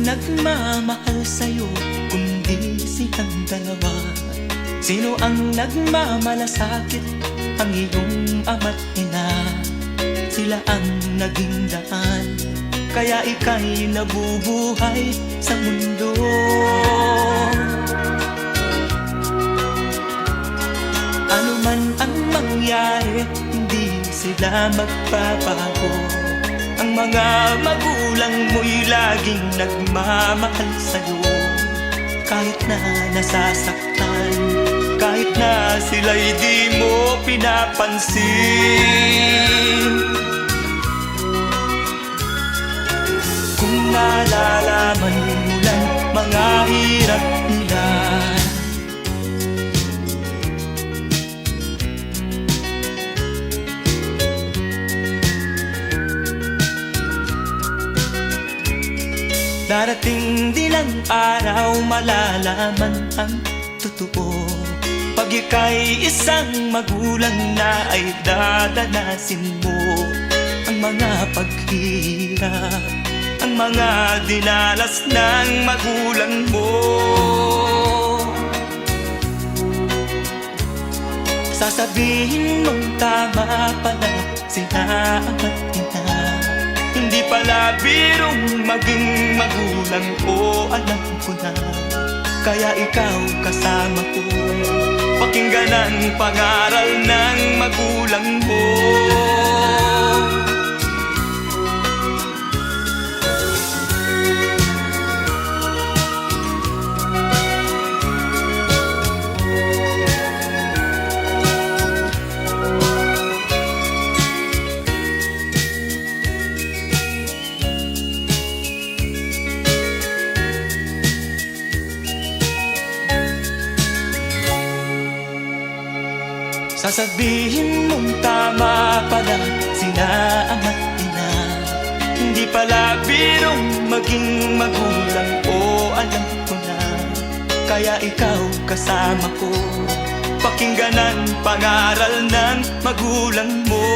nagmamahal sa'yo kundi silang dalawa? Sino ang nagmamalasakit ang iyong ama't ina? Sila ang naging daan Kaya ika'y nabubuhay sa mundo Ano man ang mangyari, hindi sila magbabago Ang mga magulang mo'y laging nagmamahal sa'yo. Kahit na nasasaktan, kahit na sila'y di mo pinapansin. Kung nalalaman mo lang mga hirap Darating din ang araw malalaman ang totoo. Pag ika'y isang magulang na ay dadanasin mo Ang mga paghihirap Ang mga dinalas ng magulang mo. Sasabihin mong tama pala sila ang at pala birong maging magulang ko Alam ko na. Kaya ikaw kasama ko. Pakinggan ang pangaral ng magulang mo Sasabihin mong tama pala sina ang at ina. Hindi pala birong maging magulang ko Alam ko na. Kaya ikaw kasama ko. Pakinggan ang pangaral ng magulang mo.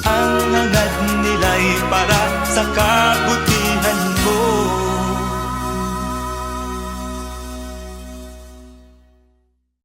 Ang hangad nila'y para sa kabutihan